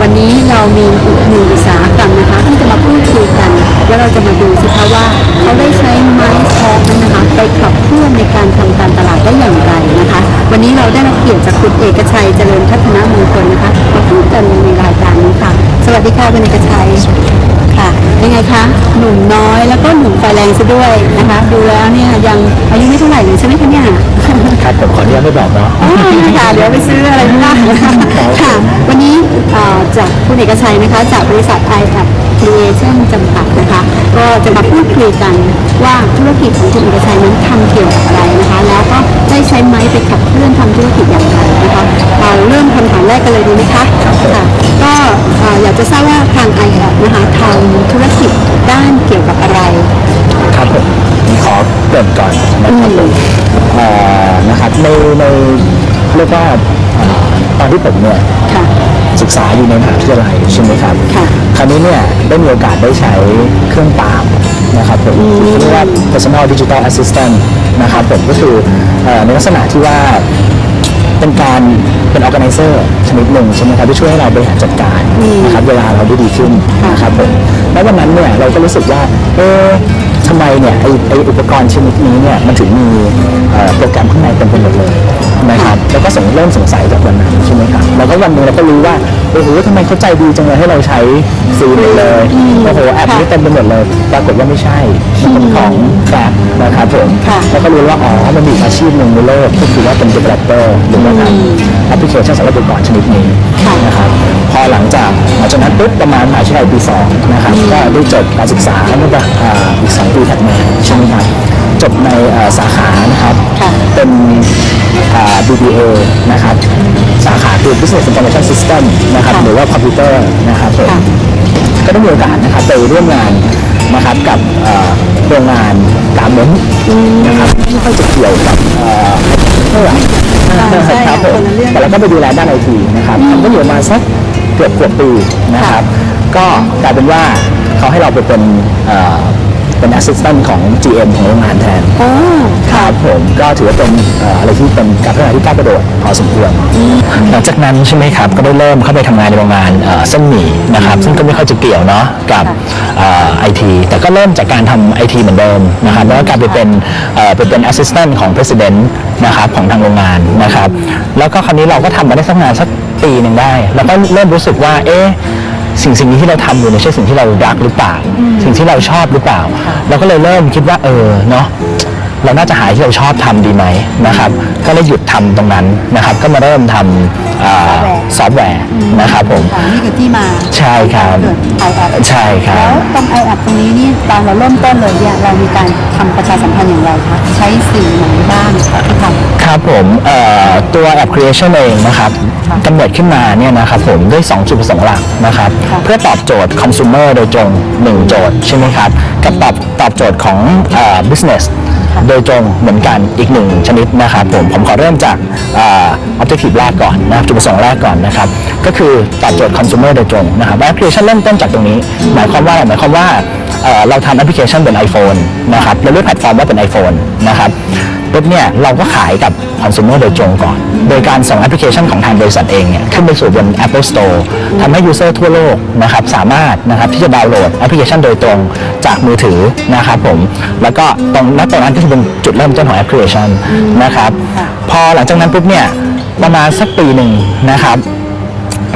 วันนี้เรามีอีกหนึ่งอุตสาหกรรมนะคะที่จะมาพูดคุยกัน แล้วเราจะมาดูสิคะว่าเขาได้ใช้ไม้ทองนั้นนะคะ ไปขับเคลื่อนในการทำการตลาดได้อย่างไรนะคะ วันนี้เราได้รับเกียรติจากคุณเอกชัยเจริญพัฒนมงคลนะคะมาพูดกันในรายการนี้ค่ะ สวัสดีค่ะคุณเอกชัยค่ะยังไงคะหนุ่มน้อยแล้วก็หนุ่มไฟแรงซะด้วยนะคะ ดูแล้วเนี่ยยังอายุไม่เท่าไหร่เลยใช่ไหมคะเนี่ยครับผมขออนุญาตไม่บอกเนาะอ๋อค่ะเดี๋ยวไปซื้ออะไรไม่ได้นะคะค่ะ วันนี้เอ่อจากคุณเอกชัยนะคะจากบริษัท i a p Creation จำกัดนะคะ ก็จะมาพูดคุยกันว่าธุรกิจของคุณเอกชัยนั้นทำเกี่ยวกับอะไรนะคะ แล้วก็ได้ใช้ไม้ไปขับเคลื่อนทำธุรกิจอย่างไรนะคะเราเริ่มคำถามแรกกันเลยดีไหมคะค่ะก็เอ่ออยากจะทราบว่าทาง i a p นะคะทำธุรกิจด้านเกี่ยวกับอะไรครับผมขอเกริ่นก่อนนะครับผมเอ่อนะครับในในเรียกว่าเอ่อตอนที่ผมเนี่ยค่ะ ศึกษาอยู่ในมหาวิทยาลัยใช่ไหมครับค่ะคราวนี้เนี่ยได้มีโอกาสได้ใช้เครื่องปาล์มนะครับผมเรียกว่า personal digital assistant นะครับผมก็คือเอ่อในลักษณะที่ว่าเป็นการเป็น organizer ชนิดหนึ่งใช่ไหมครับที่ช่วยให้เราบริหารจัดการนะครับเวลาเราได้ดีขึ้นนะครับผมแล้ววันนั้นเนี่ยเราก็รู้สึกว่าเออทำไมเนี่ยไอไออุปกรณ์ชนิดนี้เนี่ยมันถึงมีเอ่อ โปรแกรมข้างในเต็มไปหมดเลยนะครับแล้วก็สงเริ่มสงสัยจากวันนั้นใช่ไหมครับแล้วก็วันหนึงเราก็รู้ว่าโอ้โหทำไมเขาใจดีจังเลยให้เราใช้ฟรีหมดเลยโอ้โหแอปนี้เต็มไปหมดเลย ปรากฏว่าไม่ใช่มันเป็นของแกร็บนะครับผมค่ะแล้วก็รู้ว่าอ๋อมันมีอีกอาชีพหนึ่งในโลกก็คือว่าเป็น developer หรือว่าทำแอปพลิเคชันสำหรับอุปกรณ์ชนิดนี้ค่ะนะครับพอหลังจากหลังจากนั้นปุ๊บประมาณมหาวิทยาลัยปีสองนะครับก็ได้จบการศึกษาเมื่ออ่าอีกสองปีถัดมาใช่ไหมครับจบในเอ่อสาขานะครับค่ะ เป็นอ่า BBA นะครับ สาขาคือ Business Information System นะครับค่ะหรือว่าคอมพิวเตอร์นะครับผมค่ะก็ได้มีโอกาสนะครับไปร่วมงานนะครับกับเอ่อโรงงานการเมนต์นะครับที่ค่อยจะเกี่ยวกับเอ่อเท่าไหร่ใช่ครับผมคนละเรื่องแต่เราก็ไปดูแลด้านไอทีนะครับทำก็อยู่ประมาณสักเกือบขวบปีนะครับ ก็กลายเป็นว่าเขาให้เราไปเป็น เอ่อเป็นแอสซิสแตนต์ของ GM ของโรงงานแทนโอ้ครับผมก็ถือว่าเป็นเอ่ออะไรที่เป็นการพัฒนาที่ก้าวกระโดดพอสมควรหลังจากนั้นใช่ไหมครับก็ได้เริ่มเข้าไปทำงานในโรงงานเอ่อเส้นหมี่นะครับซึ่งก็ไม่ค่อยจะเกี่ยวเนาะกับไอทีแต่ก็เริ่มจากการทำไอทีเหมือนเดิมนะครับแล้วก็กลายไปเป็นเอ่อไปเป็นแอสซิสแตนต์ของ President นะครับของทางโรงงานนะครับแล้วก็คราวนี้เราก็ทำมาได้สักนานสักปีหนึ่งได้ แล้วก็เริ่มรู้สึกว่าเอ๊ะ สิ่งสิ่งนี้ที่เราทำอยู่เนี่ยใช่สิ่งที่เรารักหรือเปล่า สิ่งที่เราชอบหรือเปล่า เราก็เลยเริ่มคิดว่าเออเนาะ เราน่าจะหาที่เราชอบทำดีไหมนะครับ ก็เลยหยุดทำตรงนั้นนะครับ ก็มาเริ่มทำอ่าซอฟต์แวร์นะครับผมค่ะนี่คือที่มาใช่ครับเกิดไอแอปใช่ครับแล้วตรงไอแอปตรงนี้นี่ตอนเราเริ่มต้นเลยเนี่ยเรามีการทำประชาสัมพันธ์อย่างไรคะใช้สื่อไหนบ้างที่ทำครับผมเอ่อตัวแอป Creation เองนะครับค่ะกำเนิดขึ้นมาเนี่ยนะครับผมด้วย2จุดประสงค์หลักนะครับค่ะเพื่อตอบโจทย์ consumer โดยตรง1โจทย์ใช่ไหมครับ กับตอบตอบโจทย์ของเอ่อ business โดยตรงเหมือนกันอีกหนึ่งชนิดนะครับผมผมขอเริ่มจากเอ่อ objective แรกก่อนนะครับจุดประสงค์แรกก่อนนะครับ ก็คือตอบโจทย์ consumer โดยตรงนะครับแอป Creation เริ่มต้นจากตรงนี้ หมายความว่าอะไรหมายความว่าเอ่อเราทำแอปพลิเคชันบน iPhone นะครับเราเลือกแพลตฟอร์มว่าเป็น iPhone นะครับ ปุ๊บเนี่ยเราก็ขายกับ consumer โดยตรงก่อน โดยการส่งแอปพลิเคชันของทางบริษัทเองเนี่ยขึ้นไปสู่บน Apple Store ทำให้ user ทั่วโลกนะครับสามารถนะครับที่จะดาวน์โหลดแอปพลิเคชันโดยตรงจากมือถือนะครับผมแล้วก็ตรงนั้นตรงนั้นก็คือเป็นจุดเริ่มต้นของแอปพลิเคชันนะครับพอหลังจากนั้นปุ๊บเนี่ยประมาณสักปีหนึ่งนะครับ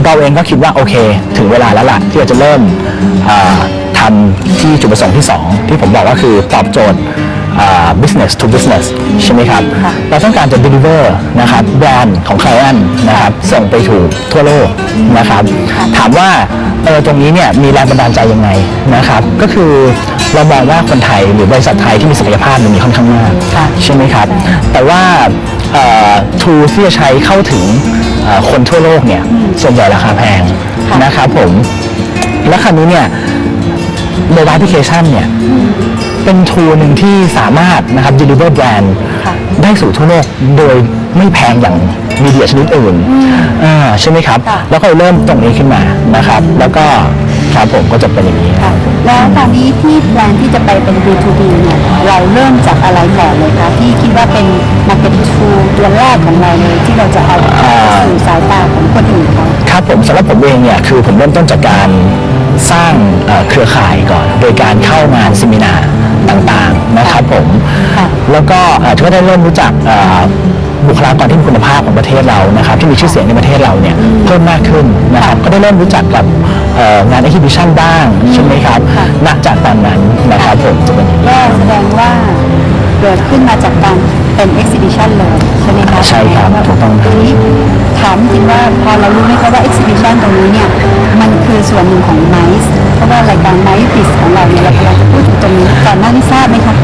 เราเองก็คิดว่าโอเค ถึงเวลาแล้วล่ะที่เราจะเริ่มทำที่จุดประสงค์ที่ 2 ที่ผมบอกว่าคือตอบโจทย์ business to business ใช่ไหมครับค่ะเราต้องการจะ deliver นะครับแบรนด์ของ client นะครับส่งไปถูกทั่วโลกนะครับ ถามว่าเออตรงนี้เนี่ยมีแรงบันดาลใจยังไงนะครับ ก็คือเรามองว่าคนไทยหรือบริษัทไทยที่มีศักยภาพมันมีค่อนข้างมากค่ะใช่ไหมครับ แต่ว่าทูที่จะใช้เข้าถึงเอ่อคนทั่วโลกเนี่ยส่วนใหญ่ราคาแพงค่ะนะครับผม และคราวนี้เนี่ยโมบายแอปพลิเคชันเนี่ย เป็นทูหนึ่งที่สามารถนะครับ deliver brand ค่ะได้สู่ทั่วโลกโดยไม่แพงอย่างมีเดียชนิดอื่นอ่าใช่ไหมครับค่ะแล้วก็เริ่มตรงนี้ขึ้นมานะครับ แล้วก็ครับผมก็จะเป็นอย่างนี้ค่ะแล้วตอนนี้ที่แปลนที่จะไปเป็น B2B เนี่ยเราเริ่มจากอะไรก่อนเลยคะที่คิดว่าเป็น market tool ตัวแรกของเราเลยที่เราจะเอาไปสู่สายตาของคนอื่นเขาครับผมสำหรับผมเองเนี่ยคือผมเริ่มต้นจากการ สร้างเอ่อเครือข่ายก่อน โดยการเข้างานเซมินาต่างๆนะครับผมค่ะแล้วก็เอ่อก็ได้เริ่มรู้จักเอ่อบุคลากรที่มีคุณภาพของประเทศเรานะครับที่มีชื่อเสียงในประเทศเราเนี่ยเพิ่มมากขึ้นนะครับก็ได้เริ่มรู้จักกับเอ่องาน exhibition บ้างใช่ไหมครับค่ะณจากตอนนั้นนะครับผมจะเป็นอย่างนี้ก็แสดงว่าเกิดขึ้นมาจากการเป็น exhibition เลยใช่ไหมคะใช่ครับถูกต้องครับ ทีนี้ถามจริงว่าพอเรารู้ไหมคะว่า exhibition ตรงนี้เนี่ยมันคือส่วนหนึ่งของไมซ์เพราะว่ารายการ MICE ของเราเนี่ยเรากำลังจะพูดถึงตรงนี้ก่อนหน้านี้ทราบไหมคะ